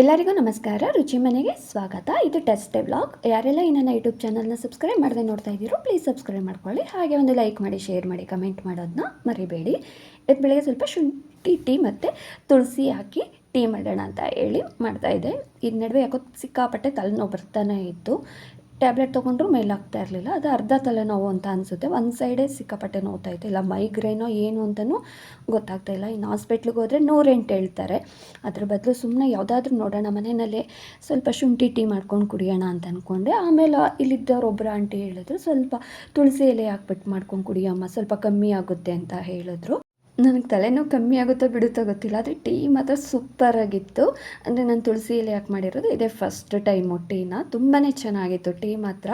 ಎಲ್ಲರಿಗೂ ನಮಸ್ಕಾರ. ರುಚಿ ಮನೆಗೆ ಸ್ವಾಗತ. ಇದು ಟೆಸ್ಟ್ ವ್ಲಾಗ್. ಯಾರೆಲ್ಲ ಈ ನನ್ನ ಯೂಟ್ಯೂಬ್ ಚಾನಲ್ನ ಸಬ್ಸ್ಕ್ರೈಬ್ ಮಾಡದೆ ನೋಡ್ತಾ ಇದ್ದೀರೋ, ಪ್ಲೀಸ್ ಸಬ್ಸ್ಕ್ರೈಬ್ ಮಾಡ್ಕೊಳ್ಳಿ. ಹಾಗೆ ಒಂದು ಲೈಕ್ ಮಾಡಿ, ಶೇರ್ ಮಾಡಿ, ಕಮೆಂಟ್ ಮಾಡೋದನ್ನ ಮರಿಬೇಡಿ. ಇದು ಬೆಳಗ್ಗೆ ಸ್ವಲ್ಪ ಶುಂಠಿ ಟೀ ಮತ್ತು ತುಳಸಿ ಹಾಕಿ ಟೀ ಮಾಡೋಣ ಅಂತ ಹೇಳಿ ಮಾಡ್ತಾಯಿದ್ದೆ ಇದು ನಡುವೆ ಯಾಕೋ ಸಿಕ್ಕಾಪಟ್ಟೆ ತಲೆನೋವು ಬರ್ತಾನೆ ಇತ್ತು. ಟ್ಯಾಬ್ಲೆಟ್ ತೊಗೊಂಡ್ರು ಮೇಲಾಗ್ತಾ ಇರಲಿಲ್ಲ. ಅದು ಅರ್ಧ ತಲೆನೋವು ಅಂತ ಅನಿಸುತ್ತೆ. ಒಂದು ಸೈಡೇ ಸಿಕ್ಕಾಪಟ್ಟೆ ನೋವ್ತಾ ಇತ್ತು. ಇಲ್ಲ ಮೈಗ್ರೇನೋ ಏನು ಅಂತಲೂ ಗೊತ್ತಾಗ್ತಾ ಇಲ್ಲ. ಇನ್ನು ಹಾಸ್ಪಿಟ್ಲಿಗೆ ಹೋದರೆ ನೂರೆಂಟು ಹೇಳ್ತಾರೆ. ಅದ್ರ ಬದಲು ಸುಮ್ಮನೆ ಯಾವುದಾದ್ರೂ ನೋಡೋಣ, ಮನೆಯಲ್ಲೇ ಸ್ವಲ್ಪ ಶುಂಠಿ ಟೀ ಮಾಡ್ಕೊಂಡು ಕುಡಿಯೋಣ ಅಂತ ಅಂದ್ಕೊಂಡೆ ಆಮೇಲೆ ಇಲ್ಲಿದ್ದವ್ರು ಒಬ್ಬರು ಆಂಟಿ ಹೇಳಿದ್ರು, ಸ್ವಲ್ಪ ತುಳಸಿ ಎಲೆ ಹಾಕ್ಬಿಟ್ಟು ಮಾಡ್ಕೊಂಡು ಕುಡಿಯಮ್ಮ, ಸ್ವಲ್ಪ ಕಮ್ಮಿ ಆಗುತ್ತೆ ಅಂತ ಹೇಳಿದ್ರು. ನನಗೆ ತಲೆನೋವು ಕಮ್ಮಿ ಆಗುತ್ತೋ ಬಿಡುತ್ತೋ ಗೊತ್ತಿಲ್ಲ, ಆದರೆ ಟೀ ಮಾತ್ರ ಸೂಪರಾಗಿತ್ತು ಅಂದರೆ ನಾನು ತುಳಸಿ ಎಲೆ ಯಾಕೆ ಮಾಡಿರೋದು, ಇದೇ ಫಸ್ಟ್ ಟೈಮು ಟೀನ. ತುಂಬಾ ಚೆನ್ನಾಗಿತ್ತು ಟೀ ಮಾತ್ರ.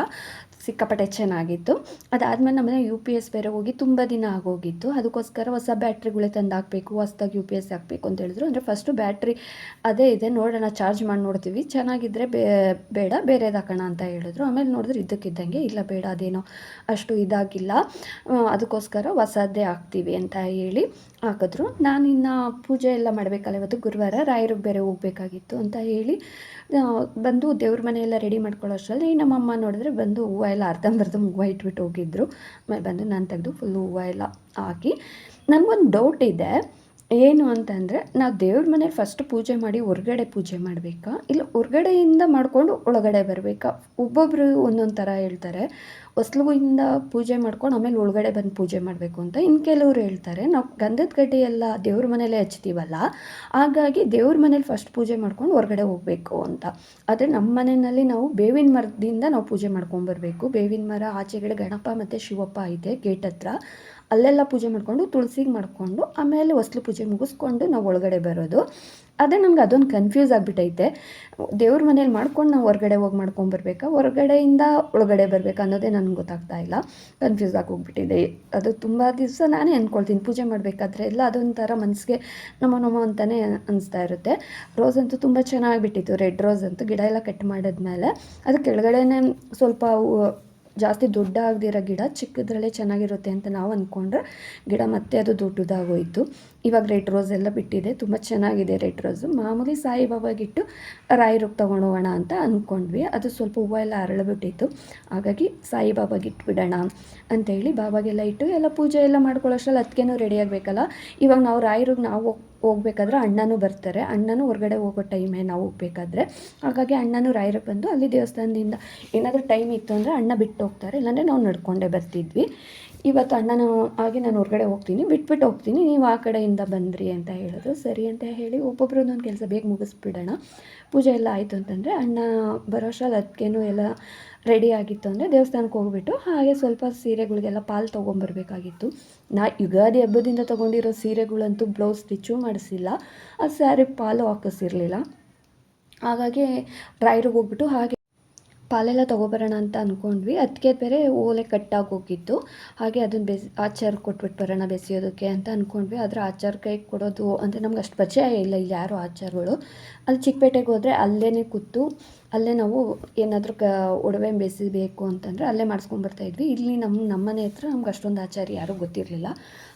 ಸಿಕ್ಕಾಪಟ್ಟೆ ಚೆನ್ನಾಗಿತ್ತು. ಅದಾದಮೇಲೆ ನಮ್ಮನೆ ಯು ಪಿ ಎಸ್ ಬೇರೆ ಹೋಗಿ ತುಂಬ ದಿನ ಆಗೋಗಿತ್ತು. ಅದಕ್ಕೋಸ್ಕರ ಹೊಸ ಬ್ಯಾಟ್ರಿಗಳೇ ತಂದು ಹಾಕಬೇಕು ಹೊಸ್ದಾಗಿ ಯು ಪಿ ಎಸ್ ಹಾಕಬೇಕು ಅಂತ ಹೇಳಿದ್ರು. ಅಂದರೆ ಫಸ್ಟು ಬ್ಯಾಟ್ರಿ ಅದೇ ಇದೆ. ನೋಡೋಣ, ಚಾರ್ಜ್ ಮಾಡಿ ನೋಡ್ತೀವಿ. ಚೆನ್ನಾಗಿದ್ದರೆ ಬೇಡ, ಬೇರೆದು ಹಾಕೋಣ ಅಂತ ಹೇಳಿದ್ರು. ಆಮೇಲೆ ನೋಡಿದ್ರೆ ಇದ್ದಕ್ಕಿದ್ದಂಗೆ ಇಲ್ಲ, ಬೇಡ, ಅದೇನೋ ಅಷ್ಟು ಇದಾಗಿಲ್ಲ. ಅದಕ್ಕೋಸ್ಕರ ಹೊಸದೇ ಹಾಕ್ತೀವಿ ಅಂತ ಹೇಳಿ ಹಾಕಿದ್ರು. ನಾನು ಇನ್ನು ಪೂಜೆ ಎಲ್ಲ ಮಾಡಬೇಕಲ್ಲ ಇವತ್ತು ಗುರುವಾರ. ರಾಯರಿಗೆ ಬೇರೆ ಹೋಗಬೇಕಾಗಿತ್ತು ಅಂತ ಹೇಳಿ ಬಂದು ದೇವ್ರ ಮನೆಯೆಲ್ಲ ರೆಡಿ ಮಾಡ್ಕೊಳ್ಳೋ ಅಷ್ಟರಲ್ಲಿ ನಮ್ಮಮ್ಮ ನೋಡಿದ್ರೆ ಬಂದು ಹೂವು ಎಲ್ಲ ಅರ್ಧಂಬರ್ಧ ಹೂವು ಇಟ್ಬಿಟ್ಟು ಹೋಗಿದ್ರು. ಆಮೇಲೆ ಬಂದು ನಾನು ತೆಗೆದು ಫುಲ್ ಹೂವು ಎಲ್ಲ ಹಾಕಿ. ನನಗೊಂದು ಡೌಟ್ ಇದೆ. ಏನು ಅಂತಂದರೆ, ನಾವು ದೇವ್ರ ಮನೆ ಫಸ್ಟ್ ಪೂಜೆ ಮಾಡಿ ಹೊರ್ಗಡೆ ಪೂಜೆ ಮಾಡಬೇಕಾ? ಇಲ್ಲ ಹೊರ್ಗಡೆಯಿಂದ ಮಾಡಿಕೊಂಡು ಒಳಗಡೆ ಬರಬೇಕಾ? ಒಬ್ಬೊಬ್ಬರು ಒಂದೊಂದು ಥರ ಹೇಳ್ತಾರೆ. ಹೊಸ್ಲುವಿಂದ ಪೂಜೆ ಮಾಡ್ಕೊಂಡು ಆಮೇಲೆ ಒಳಗಡೆ ಬಂದು ಪೂಜೆ ಮಾಡಬೇಕು ಅಂತ ಇನ್ನು ಕೆಲವರು ಹೇಳ್ತಾರೆ. ನಾವು ಗಂಧದ ಗಡ್ಡೆ ಎಲ್ಲ ದೇವ್ರ ಮನೇಲೇ ಹಚ್ತೀವಲ್ಲ, ಹಾಗಾಗಿ ದೇವ್ರ ಮನೇಲಿ ಫಸ್ಟ್ ಪೂಜೆ ಮಾಡ್ಕೊಂಡು ಹೊರಗಡೆ ಹೋಗಬೇಕು ಅಂತ. ಆದರೆ ನಮ್ಮ ಮನೆಯಲ್ಲಿ ನಾವು ಬೇವಿನ ಮರದಿಂದ ನಾವು ಪೂಜೆ ಮಾಡ್ಕೊಂಬರ್ಬೇಕು ಬೇವಿನ ಮರ ಆಚೆಗಡೆ ಗಣಪ ಮತ್ತು ಶಿವಪ್ಪ ಇದೆ ಗೇಟ್ ಹತ್ರ. ಅಲ್ಲೆಲ್ಲ ಪೂಜೆ ಮಾಡಿಕೊಂಡು ತುಳಸಿಗೆ ಮಾಡಿಕೊಂಡು ಆಮೇಲೆ ಹೊಸ್ಲು ಪೂಜೆ ಮುಗಿಸ್ಕೊಂಡು ನಾವು ಒಳಗಡೆ ಬರೋದು. ಅದೇ ನಮ್ಗೆ ಅದೊಂದು ಕನ್ಫ್ಯೂಸ್ ಆಗಿಬಿಟ್ಟೈತೆ ದೇವ್ರ ಮನೇಲಿ ಮಾಡ್ಕೊಂಡು ನಾವು ಹೊರಗಡೆ ಹೋಗಿ ಮಾಡ್ಕೊಂಬರ್ಬೇಕಾ ಹೊರಗಡೆಯಿಂದ ಒಳಗಡೆ ಬರಬೇಕಾ ಅನ್ನೋದೇ ನನಗೆ ಗೊತ್ತಾಗ್ತಾ ಇಲ್ಲ. ಕನ್ಫ್ಯೂಸ್ ಆಗಿ ಅದು ತುಂಬ ದಿವಸ ನಾನೇ ಅಂದ್ಕೊಳ್ತೀನಿ ಪೂಜೆ ಮಾಡಬೇಕಾದ್ರೆ ಎಲ್ಲ ಅದೊಂಥರ ಮನಸ್ಸಿಗೆ ನಮ್ಮ ನಮ್ಮ ಅಂತಲೇ ಅನಿಸ್ತಾ ಇರುತ್ತೆ. ರೋಸ್ ಅಂತೂ ತುಂಬ ಚೆನ್ನಾಗಿ ಬಿಟ್ಟಿತ್ತು. ರೆಡ್ ರೋಸ್ ಅಂತೂ ಗಿಡ ಎಲ್ಲ ಕಟ್ ಮಾಡಿದ್ಮೇಲೆ. ಅದು ಕೆಳಗಡೆನೇ ಸ್ವಲ್ಪ ಜಾಸ್ತಿ ದೊಡ್ಡ ಗಿಡ ಚಿಕ್ಕದ್ರಲ್ಲೇ ಚೆನ್ನಾಗಿರುತ್ತೆ ಅಂತ ನಾವು ಅಂದ್ಕೊಂಡ್ರೆ ಗಿಡ ಮತ್ತೆ ಅದು ದೊಡ್ಡದಾಗೋಯಿತು. ಇವಾಗ ರೆಡ್ ರೋಸ್ ಎಲ್ಲ ಬಿಟ್ಟಿದೆ. ತುಂಬ ಚೆನ್ನಾಗಿದೆ ರೆಡ್ ರೋಸು. ಮಾಮೂಲಿ ಸಾಯಿಬಾಬಾಗಿಟ್ಟು ರಾಯರಿಗೆ ತೊಗೊಂಡೋಗೋಣ ಅಂತ ಅಂದ್ಕೊಂಡ್ವಿ ಅದು ಸ್ವಲ್ಪ ಹೂವು ಎಲ್ಲ ಅರಳಿಬಿಟ್ಟಿತ್ತು. ಹಾಗಾಗಿ ಸಾಯಿಬಾಬಾಗೆ ಇಟ್ಬಿಡೋಣ ಅಂತೇಳಿ ಬಾಬಾಗೆಲ್ಲ ಇಟ್ಟು ಎಲ್ಲ ಪೂಜೆ ಎಲ್ಲ ಮಾಡ್ಕೊಳ್ಳೋಷ್ಟ್ರಲ್ಲಿ ಅದಕ್ಕೇನೂ ರೆಡಿ ಆಗಬೇಕಲ್ಲ. ಇವಾಗ ನಾವು ರಾಯರಿಗೆ ನಾವು ಹೋಗ್- ಹೋಗ್ಬೇಕಾದ್ರೆ ಅಣ್ಣನೂ ಬರ್ತಾರೆ. ಅಣ್ಣನೂ ಹೊರಗಡೆ ಹೋಗೋ ಟೈಮೇ ನಾವು ಹೋಗ್ಬೇಕಾದ್ರೆ. ಹಾಗಾಗಿ ಅಣ್ಣನೂ ರಾಯರಿಗೆ ಬಂದು ಅಲ್ಲಿ ದೇವಸ್ಥಾನದಿಂದ ಏನಾದರೂ ಟೈಮ್ ಇತ್ತು ಅಂದರೆ ಅಣ್ಣ ಬಿಟ್ಟು ಹೋಗ್ತಾರೆ. ಇಲ್ಲಾಂದರೆ ನಾವು ನಡ್ಕೊಂಡೇ ಬರ್ತಿದ್ವಿ. ಇವತ್ತು ಅಣ್ಣನ ಹಾಗೆ ನಾನು ಹೊರಗಡೆ ಹೋಗ್ತೀನಿ, ಬಿಟ್ಬಿಟ್ಟು ಹೋಗ್ತೀನಿ, ನೀವು ಆ ಕಡೆಯಿಂದ ಬಂದ್ರಿ ಅಂತ ಹೇಳಿದ್ರು ಸರಿ ಅಂತ ಹೇಳಿ ಒಬ್ಬೊಬ್ಬರು ಒಂದೊಂದು ಕೆಲಸ ಬೇಗ ಮುಗಿಸ್ಬಿಡೋಣ. ಪೂಜೆ ಎಲ್ಲ ಆಯಿತು ಅಂತಂದರೆ ಅಣ್ಣ ಬರೋಷ್ಟ್ರಲ್ಲಿ ಅದಕ್ಕೇನು ಎಲ್ಲ ರೆಡಿ ಆಗಿತ್ತು ಅಂದರೆ ದೇವಸ್ಥಾನಕ್ಕೆ ಹೋಗ್ಬಿಟ್ಟು ಹಾಗೆ ಸ್ವಲ್ಪ ಸೀರೆಗಳಿಗೆಲ್ಲ ಪಾಲು ತೊಗೊಂಬರ್ಬೇಕಾಗಿತ್ತು. ನಾ ಯುಗಾದಿ ಹಬ್ಬದಿಂದ ತೊಗೊಂಡಿರೋ ಸೀರೆಗಳಂತೂ ಬ್ಲೌಸ್ ಸ್ಟಿಚ್ಚು ಮಾಡಿಸಿಲ್ಲ. ಆ ಸ್ಯಾರಿ ಪಾಲು ಹಾಕಿಸಿರ್ಲಿಲ್ಲ. ಹಾಗಾಗಿ ರಾಯರಿಗೆ ಹೋಗ್ಬಿಟ್ಟು ಹಾಗೆ ಪಾಲೆಲ್ಲ ತೊಗೊಬರೋಣ ಅಂತ ಅಂದ್ಕೊಂಡ್ವಿ ಅದಕ್ಕೆ ಬೇರೆ ಓಲೆ ಕಟ್ಟಾಗಿ ಹೋಗಿತ್ತು ಹಾಗೆ ಅದನ್ನು ಬೆಸ್, ಆಚಾರ ಕೊಟ್ಬಿಟ್ಟು ಬರೋಣ ಬೆಸೆಯೋದಕ್ಕೆ ಅಂತ ಅಂದ್ಕೊಂಡ್ವಿ ಆದರೆ ಆಚಾರ ಕೈ ಕೊಡೋದು ಅಂದರೆ ನಮ್ಗೆ ಅಷ್ಟು ಪರಿಚಯ ಇಲ್ಲ. ಇಲ್ಲಿ ಯಾರು ಆಚಾರಗಳು. ಅಲ್ಲಿ ಚಿಕ್ಕಪೇಟೆಗೆ ಹೋದರೆ ಅಲ್ಲೇ ಕೂತು ಅಲ್ಲೇ ನಾವು ಏನಾದರೂ ಕ ಒಡವೆ ಬೇಸಿಬೇಕು ಅಂತಂದರೆ ಅಲ್ಲೇ ಮಾಡಿಸ್ಕೊಂಡ್ಬರ್ತಾ ಇದ್ವಿ. ಇಲ್ಲಿ ನಮ್ಮ ನಮ್ಮನೆ ಹತ್ರ ನಮ್ಗೆ ಅಷ್ಟೊಂದು ಆಚಾರ ಯಾರೂ ಗೊತ್ತಿರಲಿಲ್ಲ.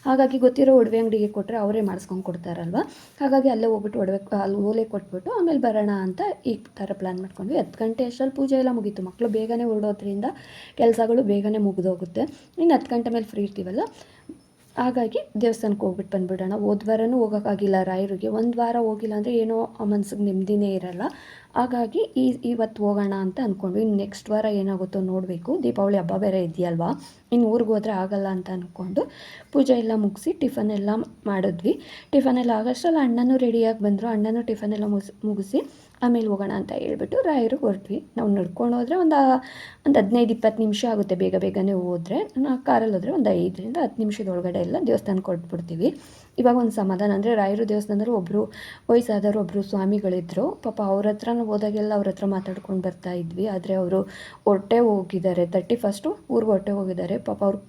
ಹಾಗಾಗಿ ಗೊತ್ತಿರೋ ಒಡವೆ ಅಂಗಡಿಗೆ ಕೊಟ್ಟರೆ ಅವರೇ ಮಾಡಿಸ್ಕೊಂಡು ಕೊಡ್ತಾರಲ್ವ? ಹಾಗಾಗಿ ಅಲ್ಲೇ ಹೋಗ್ಬಿಟ್ಟು ಒಡವೆ, ಅಲ್ಲಿ ಓಲೆ ಕೊಟ್ಬಿಟ್ಟು ಆಮೇಲೆ ಬರೋಣ ಅಂತ ಈ ಥರ ಪ್ಲ್ಯಾನ್ ಮಾಡ್ಕೊಂಡ್ವಿ. ಹತ್ತು ಗಂಟೆ ಅಷ್ಟರಲ್ಲಿ ಪೂಜೆ ಎಲ್ಲ ಮುಗೀತು. ಮಕ್ಕಳು ಬೇಗನೆ ಹೊರಡೋದ್ರಿಂದ ಕೆಲಸಗಳು ಬೇಗನೆ ಮುಗಿದೋಗುತ್ತೆ. ಇನ್ನು ಹತ್ತು ಗಂಟೆ ಮೇಲೆ ಫ್ರೀ ಇರ್ತೀವಲ್ಲ? ಹಾಗಾಗಿ ದೇವಸ್ಥಾನಕ್ಕೆ ಹೋಗ್ಬಿಟ್ಟು ಬಂದುಬಿಡೋಣ. ಹೋದ ವಾರನೂ ಹೋಗೋಕ್ಕಾಗಿಲ್ಲ ರಾಯರಿಗೆ. ಒಂದು ವಾರ ಹೋಗಿಲ್ಲ ಅಂದರೆ ಏನೋ ಮನ್ಸಿಗೆ ನೆಮ್ಮದಿನೇ ಇರಲ್ಲ. ಹಾಗಾಗಿ ಈ ಇವತ್ತು ಹೋಗೋಣ ಅಂತ ಅಂದ್ಕೊಂಡ್ವಿ ಇನ್ನು ನೆಕ್ಸ್ಟ್ ವಾರ ಏನಾಗುತ್ತೋ ನೋಡಬೇಕು. ದೀಪಾವಳಿ ಹಬ್ಬ ಬೇರೆ ಇದೆಯಲ್ವಾ? ಇನ್ನು ಊರಿಗೆ ಹೋದರೆ ಆಗಲ್ಲ ಅಂತ ಅಂದ್ಕೊಂಡು ಪೂಜೆ ಎಲ್ಲ ಮುಗಿಸಿ ಟಿಫನ್ ಎಲ್ಲ ಮಾಡಿದ್ವಿ. ಟಿಫನ್ ಎಲ್ಲ ಆಗೋಷ್ಟರಲ್ಲಿ ಅಣ್ಣನೂ ರೆಡಿಯಾಗಿ ಬಂದರು. ಅಣ್ಣನೂ ಟಿಫನ್ ಎಲ್ಲ ಮುಗಿಸ್ ಮುಗಿಸಿ ಆಮೇಲೆ ಹೋಗೋಣ ಅಂತ ಹೇಳ್ಬಿಟ್ಟು ರಾಯರು ಹೊರಟ್ವಿ. ನಾವು ನಡ್ಕೊಂಡು ಹೋದರೆ ಒಂದು ಒಂದು ಹದಿನೈದು ಇಪ್ಪತ್ತು ನಿಮಿಷ ಆಗುತ್ತೆ ಬೇಗ ಬೇಗನೆ ಹೋದರೆ. ಕಾರಲ್ಲಿ ಹೋದರೆ ಒಂದು ಐದರಿಂದ ಹತ್ತು ನಿಮಿಷದ ಒಳಗಡೆ ಎಲ್ಲ ದೇವಸ್ಥಾನಕ್ಕೆ ಹೊರಟ್ಬಿಡ್ತೀವಿ ಇವಾಗ ಒಂದು ಸಮಾಧಾನ ಅಂದರೆ ರಾಯರು ದೇವಸ್ಥಾನದಲ್ಲಿ ಒಬ್ಬರು ವಯಸ್ಸಾದವರು ಒಬ್ಬರು ಸ್ವಾಮಿಗಳಿದ್ದರು ಪಾಪ ಅವ್ರ ಹತ್ರ ಹೋದಾಗೆಲ್ಲ ಅವ್ರ ಹತ್ರ ಮಾತಾಡ್ಕೊಂಡು ಬರ್ತಾ ಇದ್ವಿ. ಆದರೆ ಅವರು ಹೊರಟೆ ಹೋಗಿದ್ದಾರೆ. ತರ್ಟಿ ಫಸ್ಟು ಊರಿಗೆ ಹೊಟ್ಟೆ ಹೋಗಿದ್ದಾರೆ. ಪಾಪ ಅವ್ರು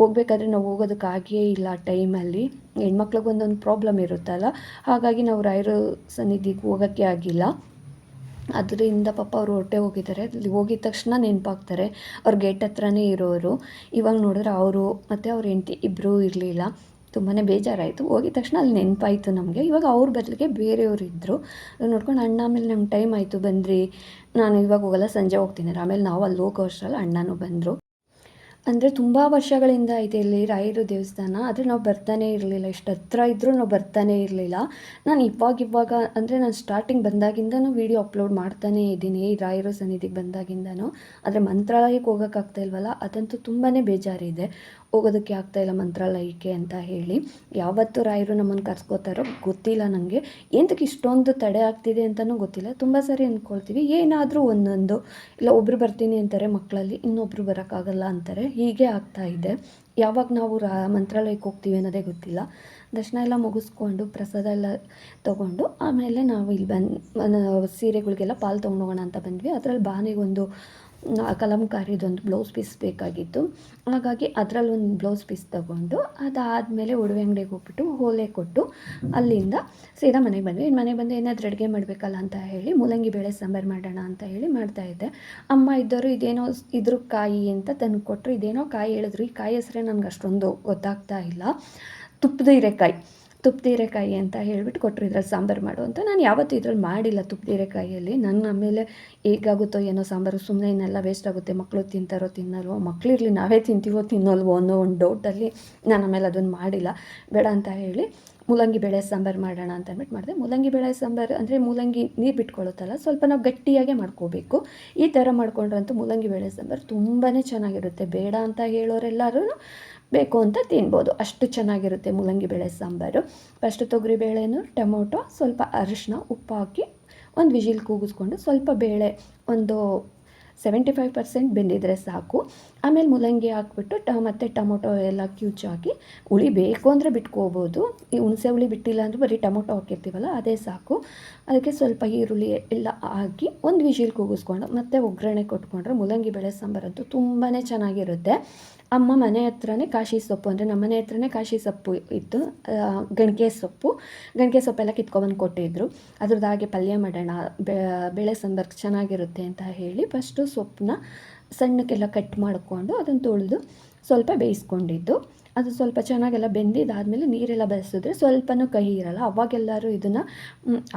ಹೋಗ್ಬೇಕಾದ್ರೆ ನಾವು ಹೋಗೋದಕ್ಕಾಗಿಯೇ ಇಲ್ಲ ಟೈಮಲ್ಲಿ. ಹೆಣ್ಮಕ್ಳಿಗೊಂದೊಂದು ಪ್ರಾಬ್ಲಮ್ ಇರುತ್ತಲ್ಲ? ಹಾಗಾಗಿ ನಾವು ರಾಯರು ಸನ್ನಿಧಿಗೆ ಹೋಗೋಕ್ಕೆ ಆಗಿಲ್ಲ. ಅದರಿಂದ ಪಾಪ ಅವರು ಹೊರಟೆ ಹೋಗಿದ್ದಾರೆ. ಅಲ್ಲಿ ಹೋಗಿದ ತಕ್ಷಣ ನೆನಪಾಗ್ತಾರೆ, ಅವ್ರ ಗೇಟ್ ಹತ್ರನೇ ಇರೋರು. ಇವಾಗ ನೋಡಿದ್ರೆ ಅವರು ಮತ್ತು ಅವ್ರ ಹೆಂಡತಿ ಇಬ್ಬರೂ ಇರಲಿಲ್ಲ. ತುಂಬಾ ಬೇಜಾರಾಯಿತು. ಹೋಗಿದ ತಕ್ಷಣ ಅಲ್ಲಿ ನೆನಪಾಯಿತು ನಮಗೆ. ಇವಾಗ ಅವ್ರ ಬದಲಿಗೆ ಬೇರೆಯವರು ಇದ್ದರು ನೋಡ್ಕೊಂಡು ಅಣ್ಣ ಆಮೇಲೆ ನಂಗೆ ಟೈಮ್ ಆಯಿತು, ಬಂದ್ರಿ. ನಾನು ಇವಾಗ ಹೋಗಲ್ಲ, ಸಂಜೆ ಹೋಗ್ತೀನಿ. ಆಮೇಲೆ ನಾವು ಅಲ್ಲಿ ಹೋಗೋ ಅಷ್ಟರಲ್ಲಿ ಅಣ್ಣನೂ ಬಂದರು. ಅಂದರೆ ತುಂಬ ವರ್ಷಗಳಿಂದ ಇದೆ ಇಲ್ಲಿ ರಾಯರು ದೇವಸ್ಥಾನ. ಆದರೆ ನಾವು ಬರ್ತಾನೆ ಇರಲಿಲ್ಲ. ಇಷ್ಟು ಹತ್ರ ಇದ್ದರೂ ನಾವು ಬರ್ತಾನೆ ಇರಲಿಲ್ಲ. ನಾನು ಇವಾಗ ಇವಾಗ ಅಂದರೆ ನಾನು ಸ್ಟಾರ್ಟಿಂಗ್ ಬಂದಾಗಿಂದನೂ ವೀಡಿಯೋ ಅಪ್ಲೋಡ್ ಮಾಡ್ತಾನೇ ಇದ್ದೀನಿ ರಾಯರು ಸನ್ನಿಧಿಗೆ ಬಂದಾಗಿಂದನೂ. ಆದರೆ ಮಂತ್ರಾಲಯಕ್ಕೆ ಹೋಗೋಕ್ಕಾಗ್ತಾ ಇಲ್ವಲ್ಲ? ಅದಂತೂ ತುಂಬಾ ಬೇಜಾರಿದೆ. ಹೋಗೋದಕ್ಕೆ ಇಲ್ಲ ಮಂತ್ರಾಲಯಕ್ಕೆ ಅಂತ ಹೇಳಿ. ಯಾವತ್ತು ರಾಯರು ನಮ್ಮನ್ನು ಕರ್ಸ್ಕೋತಾರೋ ಗೊತ್ತಿಲ್ಲ ನನಗೆ ಎಂತಕ್ಕೆ ಇಷ್ಟೊಂದು ತಡೆ ಆಗ್ತಿದೆ ಅಂತಲೂ ಗೊತ್ತಿಲ್ಲ. ತುಂಬ ಸರಿ ಅಂದ್ಕೊಳ್ತೀವಿ ಏನಾದರೂ ಒಂದೊಂದು. ಇಲ್ಲ ಒಬ್ಬರು ಬರ್ತೀನಿ ಅಂತಾರೆ ಮಕ್ಕಳಲ್ಲಿ, ಇನ್ನೊಬ್ರು ಬರೋಕ್ಕಾಗಲ್ಲ ಅಂತಾರೆ. ಹೀಗೆ ಆಗ್ತಾ ಇದೆ. ಯಾವಾಗ ನಾವು ರಾ, ಮಂತ್ರಾಲಯಕ್ಕೆ ಹೋಗ್ತೀವಿ ಅನ್ನೋದೇ ಗೊತ್ತಿಲ್ಲ. ದರ್ಶನ ಎಲ್ಲ ಮುಗಿಸ್ಕೊಂಡು, ಪ್ರಸಾದ ಎಲ್ಲ ತೊಗೊಂಡು, ಆಮೇಲೆ ನಾವು ಇಲ್ಲಿ ಬಂದು ಸೀರೆಗಳಿಗೆಲ್ಲ ಪಾಲು ತೊಗೊಂಡೋಗೋಣ ಅಂತ ಬಂದ್ವಿ. ಅದರಲ್ಲಿ ಬಾನಿಗೊಂದು ಕಲಂಕಾರಿದೊಂದು ಬ್ಲೌಸ್ ಪೀಸ್ ಬೇಕಾಗಿತ್ತು. ಹಾಗಾಗಿ ಅದರಲ್ಲಿ ಒಂದು ಬ್ಲೌಸ್ ಪೀಸ್ ತಗೊಂಡು ಅದಾದಮೇಲೆ ಉಡುವೆ ಅಂಗಡಿಗೆ ಹೋಗ್ಬಿಟ್ಟು ಹೋಲೆ ಕೊಟ್ಟು ಅಲ್ಲಿಂದ ಸೀದಾ ಮನೆಗೆ ಬಂದ್ವಿ. ಇನ್ನು ಮನೆಗೆ ಬಂದು ಏನಾದರೂ ಅಡುಗೆ ಮಾಡಬೇಕಲ್ಲ ಅಂತ ಹೇಳಿ, ಮೂಲಂಗಿ ಬೇಳೆ ಸಾಂಬಾರು ಮಾಡೋಣ ಅಂತ ಹೇಳಿ ಮಾಡ್ತಾಯಿದ್ದೆ ಅಮ್ಮ ಇದ್ದವರು ಇದೇನೋ ಇದ್ರ ಕಾಯಿ ಅಂತ ತಂದು ಕೊಟ್ಟರು ಇದೇನೋ ಕಾಯಿ ಹೇಳಿದ್ರು. ಈ ಕಾಯಿ ಹೆಸರೇ ನನಗೆ ಅಷ್ಟೊಂದು ಗೊತ್ತಾಗ್ತಾ ಇಲ್ಲ. ತುಪ್ಪದ ಹೀರೆಕಾಯಿ. ತುಪ್ಪದ ಹೀರೆಕಾಯಿ ಅಂತ ಹೇಳ್ಬಿಟ್ಟು ಕೊಟ್ಟರು ಇದ್ರಲ್ಲಿ ಸಾಂಬಾರು ಮಾಡು ಅಂತ. ನಾನು ಯಾವತ್ತೂ ಇದ್ರಲ್ಲಿ ಮಾಡಿಲ್ಲ ತುಪ್ಪದೀರೆಕಾಯಿಯಲ್ಲಿ ನನ್ನ ಆಮೇಲೆ ಹೇಗಾಗುತ್ತೋ ಏನೋ ಸಾಂಬಾರು ಸುಮ್ಮನೆ ಇನ್ನೆಲ್ಲ ವೇಸ್ಟ್ ಆಗುತ್ತೆ. ಮಕ್ಕಳು ತಿಂತಾರೋ ತಿನ್ನಲ್ವೋ ಮಕ್ಕಳಿರಲಿ ನಾವೇ ತಿಂತೀವೋ ತಿನ್ನಲ್ವೋ ಅನ್ನೋ ಒಂದು ಡೌಟಲ್ಲಿ ನಾನು ಆಮೇಲೆ ಅದನ್ನು ಮಾಡಿಲ್ಲ. ಬೇಡ ಅಂತ ಹೇಳಿ ಮೂಲಂಗಿ ಬೇಳೆ ಸಾಂಬಾರು ಮಾಡೋಣ ಅಂತ ಅಂದ್ಬಿಟ್ಟು ಮಾಡಿದೆ. ಮೂಲಂಗಿ ಬೇಳೆ ಸಾಂಬಾರು ಅಂದರೆ ಮೂಲಂಗಿ ನೀರು ಬಿಟ್ಕೊಳ್ಳುತ್ತಲ್ಲ, ಸ್ವಲ್ಪ ನಾವು ಗಟ್ಟಿಯಾಗೆ ಮಾಡ್ಕೋಬೇಕು. ಈ ಥರ ಮಾಡ್ಕೊಂಡ್ರಂತೂ ಮೂಲಂಗಿ ಬೇಳೆ ಸಾಂಬಾರು ತುಂಬಾ ಚೆನ್ನಾಗಿರುತ್ತೆ. ಬೇಡ ಅಂತ ಹೇಳೋರೆಲ್ಲರೂ ಬೇಕು ಅಂತ ತಿನ್ಬೋದು. ಅಷ್ಟು ಚೆನ್ನಾಗಿರುತ್ತೆ ಮೂಲಂಗಿ ಬೇಳೆ ಸಾಂಬಾರು. ಫಸ್ಟ್ ತೊಗರಿ ಬೇಳೆನೂ, ಟೊಮೊಟೊ, ಸ್ವಲ್ಪ ಅರಿಶಿನ ಉಪ್ಪು ಹಾಕಿ ಒಂದು ವಿಜಿಲ್ ಕೂಗಿಸ್ಕೊಂಡು ಸ್ವಲ್ಪ ಬೇಳೆ ಒಂದು ಸೆವೆಂಟಿ ಫೈವ್ ಪರ್ಸೆಂಟ್ ಬೆಂದಿದ್ರೆ ಸಾಕು. ಆಮೇಲೆ ಮೂಲಂಗಿ ಹಾಕ್ಬಿಟ್ಟು ಟ, ಮತ್ತು ಟೊಮೊಟೊ ಎಲ್ಲ ಕ್ಯೂಚ್ ಹಾಕಿ ಹುಳಿ ಬೇಕು ಅಂದರೆ ಬಿಟ್ಕೋಬೋದು. ಈ ಹುಣಸೆ ಹುಳಿ ಬಿಟ್ಟಿಲ್ಲ ಅಂದರೆ ಬರೀ ಟೊಮೊಟೊ ಹಾಕಿರ್ತೀವಲ್ಲ, ಅದೇ ಸಾಕು. ಅದಕ್ಕೆ ಸ್ವಲ್ಪ ಈರುಳ್ಳಿ ಎಲ್ಲ ಹಾಕಿ ಒಂದು ವಿಷಿಲ್ ಕೂಗಿಸ್ಕೊಂಡು, ಮತ್ತೆ ಒಗ್ಗರಣೆ ಕೊಟ್ಕೊಂಡ್ರೆ ಮೂಲಂಗಿ ಬೇಳೆ ಸಾಂಬಾರಂತೂ ತುಂಬಾ ಚೆನ್ನಾಗಿರುತ್ತೆ. ಅಮ್ಮ ಮನೆ ಹತ್ರನೇ ಕಾಶಿ ಸೊಪ್ಪು ಅಂದರೆ ನಮ್ಮ ಮನೆ ಹತ್ರನೇ ಕಾಶಿ ಸೊಪ್ಪು ಇತ್ತು ಗಣಿಗೆ ಸೊಪ್ಪು. ಗಣಿಗೆ ಸೊಪ್ಪೆಲ್ಲ ಕಿತ್ಕೊಬಂದು ಕೊಟ್ಟಿದ್ದರು ಅದ್ರದ್ದು ಹಾಗೆ ಪಲ್ಯ ಮಾಡೋಣ ಬೇಳೆ ಸಾಂಬಾರು ಚೆನ್ನಾಗಿರುತ್ತೆ ಅಂತ ಹೇಳಿ ಫಸ್ಟು ಸೊಪ್ಪನ್ನ ಸಣ್ಣಕ್ಕೆಲ್ಲ ಕಟ್ ಮಾಡಿಕೊಂಡು ಅದನ್ನು ತೊಳೆದು ಸ್ವಲ್ಪ ಬೇಯಿಸ್ಕೊಂಡಿದ್ದು. ಅದು ಸ್ವಲ್ಪ ಚೆನ್ನಾಗೆಲ್ಲ ಬೆಂದಿದ್ದಾದಮೇಲೆ ನೀರೆಲ್ಲ ಬೆರೆಸಿದ್ರೆ ಸ್ವಲ್ಪನೂ ಕಹಿ ಇರಲ್ಲ. ಅವಾಗೆಲ್ಲರೂ ಇದನ್ನು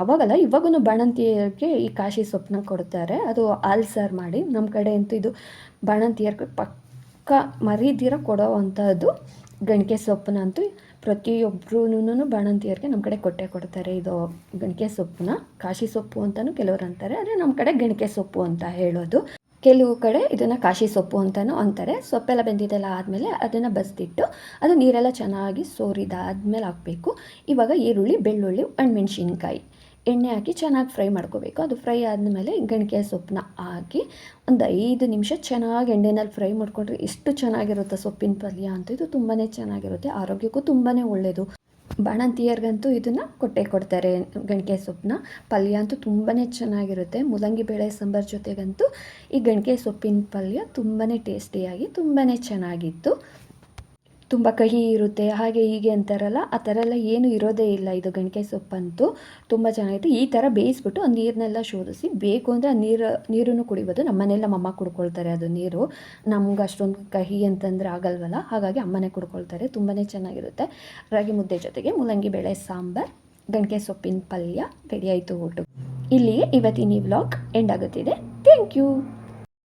ಅವಾಗಲ್ಲ ಇವಾಗೂ ಬಾಣಂತಿಯರಿಗೆ ಈ ಕಾಶಿ ಸೊಪ್ಪನ್ನ ಕೊಡ್ತಾರೆ. ಅದು ಆಲ್ಸಾರು ಮಾಡಿ ನಮ್ಮ ಕಡೆ ಅಂತೂ ಇದು ಬಾಣಂತಿಯರಿಗೆ ಪಕ್ಕ ಮರಿದಿರ ಕೊಡೋ ಅಂಥದ್ದು ಗಣಿಕೆ ಸೊಪ್ಪನ್ನಂತೂ ಪ್ರತಿಯೊಬ್ಬರೂ ಬಾಣಂತಿಯರಿಗೆ ನಮ್ಮ ಕಡೆ ಕೊಟ್ಟೆ ಕೊಡ್ತಾರೆ ಇದು ಗಣಿಕೆ ಸೊಪ್ಪನ್ನ. ಕಾಶಿ ಸೊಪ್ಪು ಅಂತಲೂ ಕೆಲವರು ಅಂತಾರೆ. ಆದರೆ ನಮ್ಮ ಕಡೆ ಗಣಿಕೆ ಸೊಪ್ಪು ಅಂತ ಹೇಳೋದು. ಕೆಲವು ಕಡೆ ಇದನ್ನು ಕಾಶಿ ಸೊಪ್ಪು ಅಂತಲೂ ಅಂತಾರೆ. ಸೊಪ್ಪೆಲ್ಲ ಬೆಂದಿದ್ದೆಲ್ಲ ಆದಮೇಲೆ ಅದನ್ನು ಬಸ್ದಿಟ್ಟು ಅದು ನೀರೆಲ್ಲ ಚೆನ್ನಾಗಿ ಸೋರಿದಾದ್ಮೇಲೆ ಹಾಕಬೇಕು. ಇವಾಗ ಈರುಳ್ಳಿ, ಬೆಳ್ಳುಳ್ಳಿ ಒಣಮೆಣ್ಸಿನ್ಕಾಯಿ ಎಣ್ಣೆ ಹಾಕಿ ಚೆನ್ನಾಗಿ ಫ್ರೈ ಮಾಡ್ಕೋಬೇಕು. ಅದು ಫ್ರೈ ಆದಮೇಲೆ ಗಣಿಕೆ ಸೊಪ್ಪನ್ನ ಹಾಕಿ ಒಂದು ಐದು ನಿಮಿಷ ಚೆನ್ನಾಗಿ ಎಣ್ಣೆನಲ್ಲಿ ಫ್ರೈ ಮಾಡಿಕೊಂಡ್ರೆ ಎಷ್ಟು ಚೆನ್ನಾಗಿರುತ್ತೆ ಸೊಪ್ಪಿನ ಪಲ್ಯ ಅಂತ. ಇದು ತುಂಬಾ ಚೆನ್ನಾಗಿರುತ್ತೆ. ಆರೋಗ್ಯಕ್ಕೂ ತುಂಬಾ ಒಳ್ಳೆಯದು ಬಾಣಂತಿಯರಿಗಂತೂ ಇದನ್ನು ಕೊಟ್ಟೆ ಕೊಡ್ತಾರೆ ಗಣಿಕೆ ಸೊಪ್ಪನ್ನ. ಪಲ್ಯ ಅಂತೂ ತುಂಬಾ ಚೆನ್ನಾಗಿರುತ್ತೆ. ಮೂಲಂಗಿ ಬೇಳೆ ಸಾಂಬಾರು ಜೊತೆಗಂತೂ ಈ ಗಣಿಕೆ ಸೊಪ್ಪಿನ ಪಲ್ಯ ತುಂಬಾ ಟೇಸ್ಟಿಯಾಗಿ ತುಂಬಾ ಚೆನ್ನಾಗಿತ್ತು. ತುಂಬ ಕಹಿ ಇರುತ್ತೆ, ಹಾಗೆ ಹೀಗೆ ಅಂತಾರಲ್ಲ, ಆ ಥರ ಎಲ್ಲ ಏನು ಇರೋದೇ ಇಲ್ಲ ಇದು ಗಣಿಕೆ ಸೊಪ್ಪಂತೂ. ತುಂಬ ಚೆನ್ನಾಗಿತ್ತು ಈ ಥರ ಬೇಯಿಸ್ಬಿಟ್ಟು ಆ ನೀರನ್ನೆಲ್ಲ ಶೋಧಿಸಿ, ಬೇಕು ಅಂದರೆ ಆ ನೀರು, ನೀರನ್ನು ಕುಡಿಬೋದು. ನಮ್ಮ ಮನೇಲಿ ಅಮ್ಮ ಕುಡ್ಕೊಳ್ತಾರೆ ಅದು ನೀರು. ನಮ್ಗೆ ಅಷ್ಟೊಂದು ಕಹಿ ಅಂತಂದರೆ ಆಗಲ್ವಲ್ಲ, ಹಾಗಾಗಿ ಅಮ್ಮನೇ ಕುಡ್ಕೊಳ್ತಾರೆ. ತುಂಬಾ ಚೆನ್ನಾಗಿರುತ್ತೆ. ರಾಗಿ ಮುದ್ದೆ ಜೊತೆಗೆ ಮೂಲಂಗಿ ಬೇಳೆ, ಸಾಂಬಾರು ಗಣಿಕೆ ಸೊಪ್ಪಿನ ಪಲ್ಯ, ರೆಡಿ ಆಯಿತು ಊಟ ಇಲ್ಲಿಗೆ ಇವತ್ತಿನ ಈ ವ್ಲಾಗ್ ಎಂಡ್ ಆಗುತ್ತಿದೆ. Thank you!